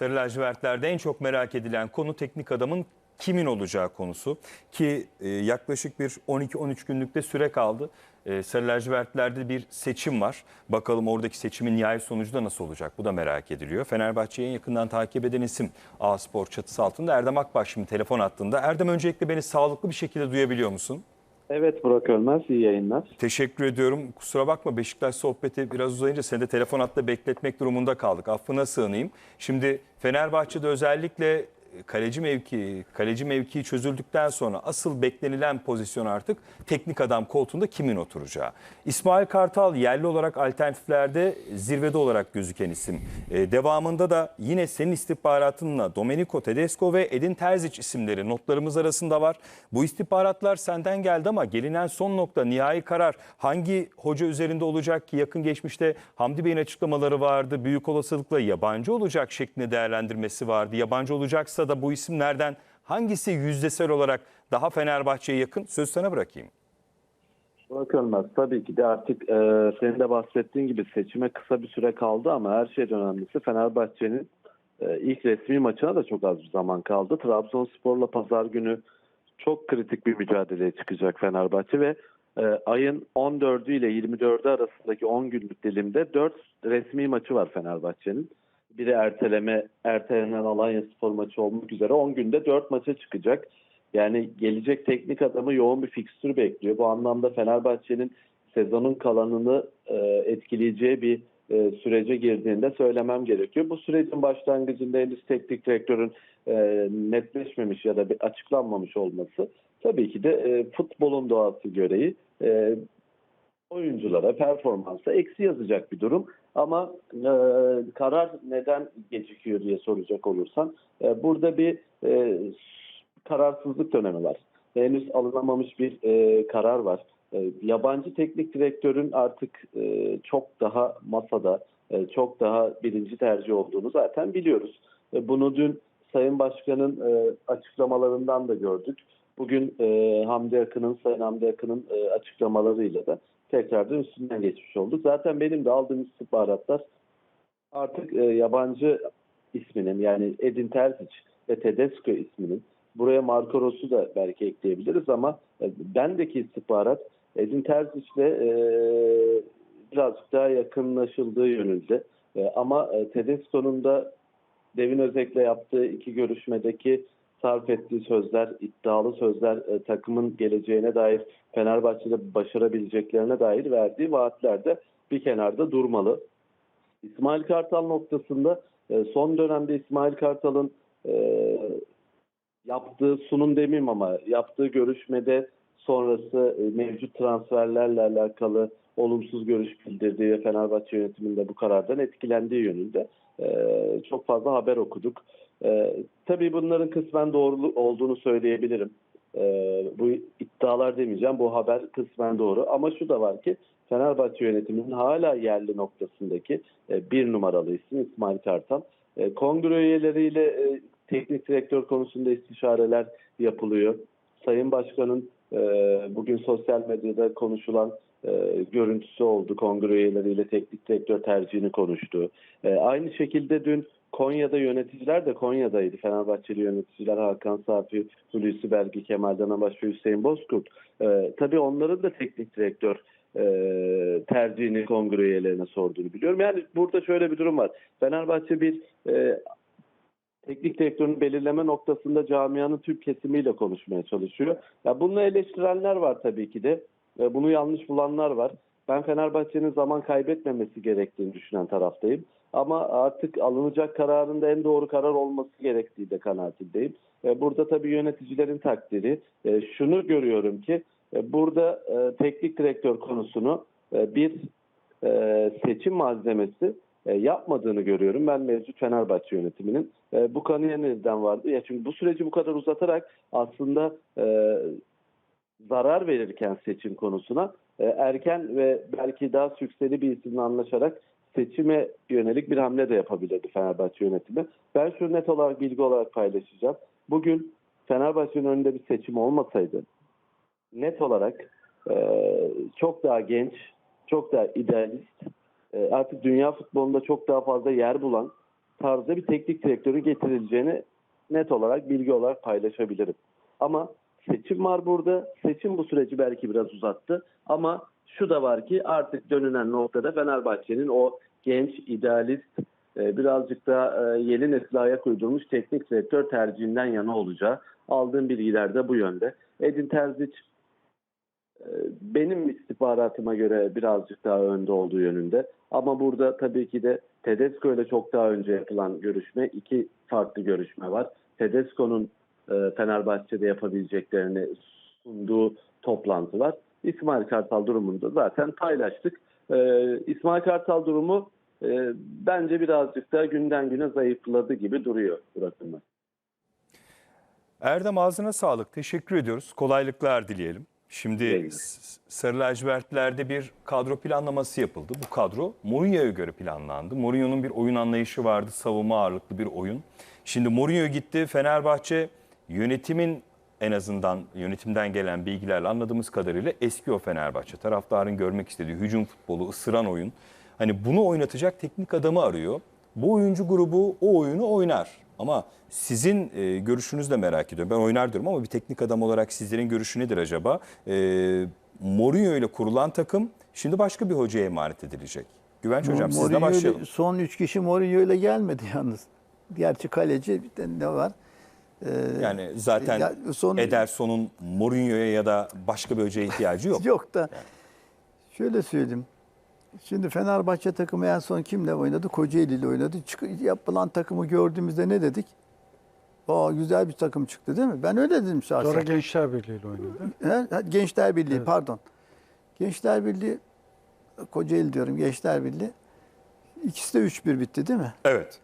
Sarı lacivertlerde en çok merak edilen konu teknik adamın kimin olacağı konusu. Ki e, yaklaşık bir 12-13 günlükte süre kaldı. E, Sarı lacivertlerde bir seçim var. Bakalım oradaki seçimin nihai sonucu da nasıl olacak? Bu da merak ediliyor. Fenerbahçe'yi en yakından takip eden isim A Spor çatısı altında Erdem Akbaş şimdi telefon attığında. Erdem öncelikle beni sağlıklı bir şekilde duyabiliyor musun? Evet Burak Ölmez, iyi yayınlar. Teşekkür ediyorum. Kusura bakma Beşiktaş sohbeti biraz uzayınca seni de telefon hattında bekletmek durumunda kaldık. Affına sığınayım. Şimdi Fenerbahçe'de özellikle kaleci mevkii, kaleci mevkii çözüldükten sonra asıl beklenilen pozisyon artık teknik adam koltuğunda kimin oturacağı. İsmail Kartal yerli olarak alternatiflerde zirvede olarak gözüken isim. Ee, devamında da yine senin istihbaratınla Domenico Tedesco ve Edin Terzic isimleri notlarımız arasında var. Bu istihbaratlar senden geldi ama gelinen son nokta nihai karar hangi hoca üzerinde olacak ki yakın geçmişte Hamdi Bey'in açıklamaları vardı. Büyük olasılıkla yabancı olacak şeklinde değerlendirmesi vardı. Yabancı olacaksa da bu isimlerden hangisi yüzdesel olarak daha Fenerbahçe'ye yakın? Söz sana bırakayım. Burak Ölmez tabii ki de artık e, senin de bahsettiğin gibi seçime kısa bir süre kaldı ama her şeyden önemlisi Fenerbahçe'nin e, ilk resmi maçına da çok az bir zaman kaldı. Trabzonspor'la pazar günü çok kritik bir mücadeleye çıkacak Fenerbahçe ve e, ayın 14'ü ile 24'ü arasındaki 10 günlük dilimde 4 resmi maçı var Fenerbahçe'nin. Biri erteleme, ertelenen Alanya Spor maçı olmak üzere 10 günde 4 maça çıkacak. Yani gelecek teknik adamı yoğun bir fikstür bekliyor. Bu anlamda Fenerbahçe'nin sezonun kalanını e, etkileyeceği bir e, sürece girdiğinde söylemem gerekiyor. Bu sürecin başlangıcında henüz teknik direktörün e, netleşmemiş ya da bir açıklanmamış olması tabii ki de e, futbolun doğası gereği e, oyunculara, performansa eksi yazacak bir durum. Ama e, karar neden gecikiyor diye soracak olursan e, burada bir e, kararsızlık dönemi var. Henüz alınamamış bir e, karar var. E, yabancı teknik direktörün artık e, çok daha masada, e, çok daha birinci tercih olduğunu zaten biliyoruz. E, bunu dün Sayın Başkan'ın e, açıklamalarından da gördük. Bugün e, Hamdi Akın'ın, Sayın Hamdi Akın'ın e, açıklamalarıyla da tekrardan üstünden geçmiş olduk. Zaten benim de aldığım istihbaratlar artık e, yabancı isminin yani Edin Terzic ve Tedesco isminin buraya Marco Ros'u da belki ekleyebiliriz ama e, bendeki istihbarat Edin Terzic'le e, birazcık daha yakınlaşıldığı yönünde. E, ama e, Tedesco'nun da Devin Özek'le yaptığı iki görüşmedeki sarf ettiği sözler, iddialı sözler e, takımın geleceğine dair Fenerbahçe'de başarabileceklerine dair verdiği vaatler de bir kenarda durmalı. İsmail Kartal noktasında e, son dönemde İsmail Kartal'ın e, yaptığı sunum demeyeyim ama yaptığı görüşmede sonrası e, mevcut transferlerle alakalı olumsuz görüş bildirdiği ve Fenerbahçe yönetiminde bu karardan etkilendiği yönünde e, çok fazla haber okuduk. E, tabii bunların kısmen doğru olduğunu söyleyebilirim. E, bu iddialar demeyeceğim, bu haber kısmen doğru. Ama şu da var ki Fenerbahçe yönetiminin hala yerli noktasındaki e, bir numaralı isim İsmail Kartal. E, kongre üyeleriyle e, teknik direktör konusunda istişareler yapılıyor. Sayın Başkan'ın e, bugün sosyal medyada konuşulan e, görüntüsü oldu. Kongre üyeleriyle teknik direktör tercihini konuştu. E, aynı şekilde dün Konya'da yöneticiler de Konya'daydı. Fenerbahçeli yöneticiler Hakan Safi, Hulusi Belgi, Kemal Danabaş ve Hüseyin Bozkurt. E, tabii onların da teknik direktör e, tercihini kongre üyelerine sorduğunu biliyorum. Yani burada şöyle bir durum var. Fenerbahçe bir e, teknik direktörün belirleme noktasında camianın tüm kesimiyle konuşmaya çalışıyor. Ya bunu eleştirenler var tabii ki de. E, Bunu yanlış bulanlar var. Ben Fenerbahçe'nin zaman kaybetmemesi gerektiğini düşünen taraftayım. Ama artık alınacak kararın da en doğru karar olması gerektiği de kanaatindeyim. Burada tabii yöneticilerin takdiri. E, Şunu görüyorum ki e, burada e, teknik direktör konusunu bir seçim malzemesi yapmadığını görüyorum ben mevcut Fenerbahçe yönetiminin. Bu kanıya neden vardı? Ya çünkü bu süreci bu kadar uzatarak aslında zarar verirken seçim konusuna erken ve belki daha sükseli bir isimle anlaşarak seçime yönelik bir hamle de yapabilirdi Fenerbahçe yönetimi. Ben şu net olarak bilgi olarak paylaşacağım. Bugün Fenerbahçe'nin önünde bir seçim olmasaydı net olarak e, çok daha genç, çok daha idealist, e, artık dünya futbolunda çok daha fazla yer bulan tarzda bir teknik direktörü getirileceğini net olarak bilgi olarak paylaşabilirim. Ama seçim var burada. Seçim bu süreci belki biraz uzattı. Ama şu da var ki artık dönülen noktada Fenerbahçe'nin o genç, idealist, e, birazcık da e, yeni nesile ayak uydurmuş teknik direktör tercihinden yana olacağı. Aldığım bilgiler de bu yönde. Edin Terzic e, benim istihbaratıma göre birazcık daha önde olduğu yönünde. Ama burada tabii ki de Tedesco ile çok daha önce yapılan görüşme, iki farklı görüşme var. Tedesco'nun Fenerbahçe'de yapabileceklerini sunduğu toplantı var. İsmail Kartal durumunu da zaten paylaştık. E, İsmail Kartal durumu e, bence birazcık da günden güne zayıfladı gibi duruyor Burak. Erdem ağzına sağlık. Teşekkür ediyoruz. Kolaylıklar dileyelim. Şimdi. S- Sarı lacivertlerde bir kadro planlaması yapıldı. Bu kadro Mourinho'ya göre planlandı. Mourinho'nun bir oyun anlayışı vardı. Savunma ağırlıklı bir oyun. Şimdi Mourinho gitti. Fenerbahçe yönetimin en azından yönetimden gelen bilgilerle anladığımız kadarıyla eski o Fenerbahçe. Taraftarın görmek istediği hücum futbolu, ısıran oyun. Hani bunu oynatacak teknik adamı arıyor. Bu oyuncu grubu o oyunu oynar. Ama sizin e, görüşünüzü de merak ediyorum. Ben oynar diyorum ama bir teknik adam olarak sizlerin görüşü nedir acaba? E, Mourinho ile kurulan takım şimdi başka bir hocaya emanet edilecek. Güvenç Hocam sizle Mourinho ile- başlayalım. Son üç kişi Mourinho ile gelmedi yalnız. Gerçi kaleci bir de ne var? Ee, Yani zaten ya son- Ederson'un Mourinho'ya ya da başka bir hocaya ihtiyacı yok. Yok da şöyle söyleyeyim. Şimdi Fenerbahçe takımı en son kimle oynadı? Kocaeli ile oynadı. Çık, yapılan takımı gördüğümüzde ne dedik? Aa, güzel bir takım çıktı değil mi? Ben öyle dedim şahsen. Sonra Gençler Birliği ile oynadı. Ha, Gençler Birliği Evet. pardon. Gençler Birliği Kocaeli diyorum Gençler Birliği. İkisi de 3-1 bitti değil mi? Evet.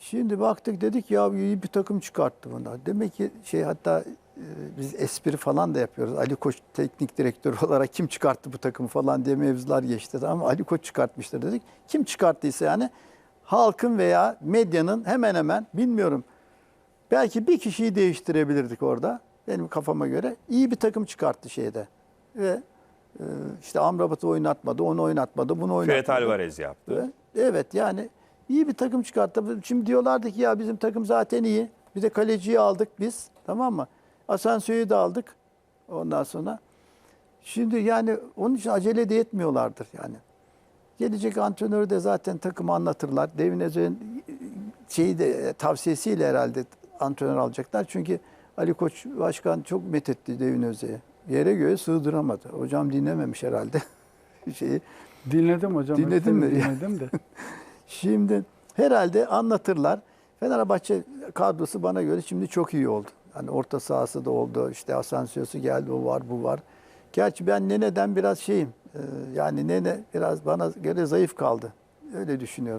Şimdi baktık dedik ya iyi bir takım çıkarttı bunlar. Demek ki şey hatta e, biz espri falan da yapıyoruz. Ali Koç teknik direktör olarak kim çıkarttı bu takımı falan diye mevzular geçti. Ama Ali Koç çıkartmıştır dedik. Kim çıkarttıysa yani halkın veya medyanın hemen hemen bilmiyorum belki bir kişiyi değiştirebilirdik orada. Benim kafama göre iyi bir takım çıkarttı şeyde. Ve e, işte Amrabat'ı oynatmadı, onu oynatmadı, bunu oynatmadı. Fiyat Alvarez yaptı. Evet yani iyi bir takım çıkarttı. Şimdi diyorlardı ki ya bizim takım zaten iyi. Bir de kaleciyi aldık biz. Tamam mı? Asensio'yu da aldık. Ondan sonra. Şimdi yani onun için acele de etmiyorlardır yani. Gelecek antrenörü de zaten takımı anlatırlar. Devin Özer'in şeyi de tavsiyesiyle herhalde antrenör alacaklar. Çünkü Ali Koç Başkan çok methetti Devin Özer'i. Yere göğe sığdıramadı. Hocam dinlememiş herhalde şeyi. Dinledim hocam. Dinledin mi? Dinledim de. Şimdi herhalde anlatırlar. Fenerbahçe kadrosu bana göre şimdi çok iyi oldu. Hani orta sahası da oldu. İşte Asensio'su geldi. O var, bu var. Gerçi ben Nene'den biraz şeyim. e, Yani Nene biraz bana göre zayıf kaldı. Öyle düşünüyorum.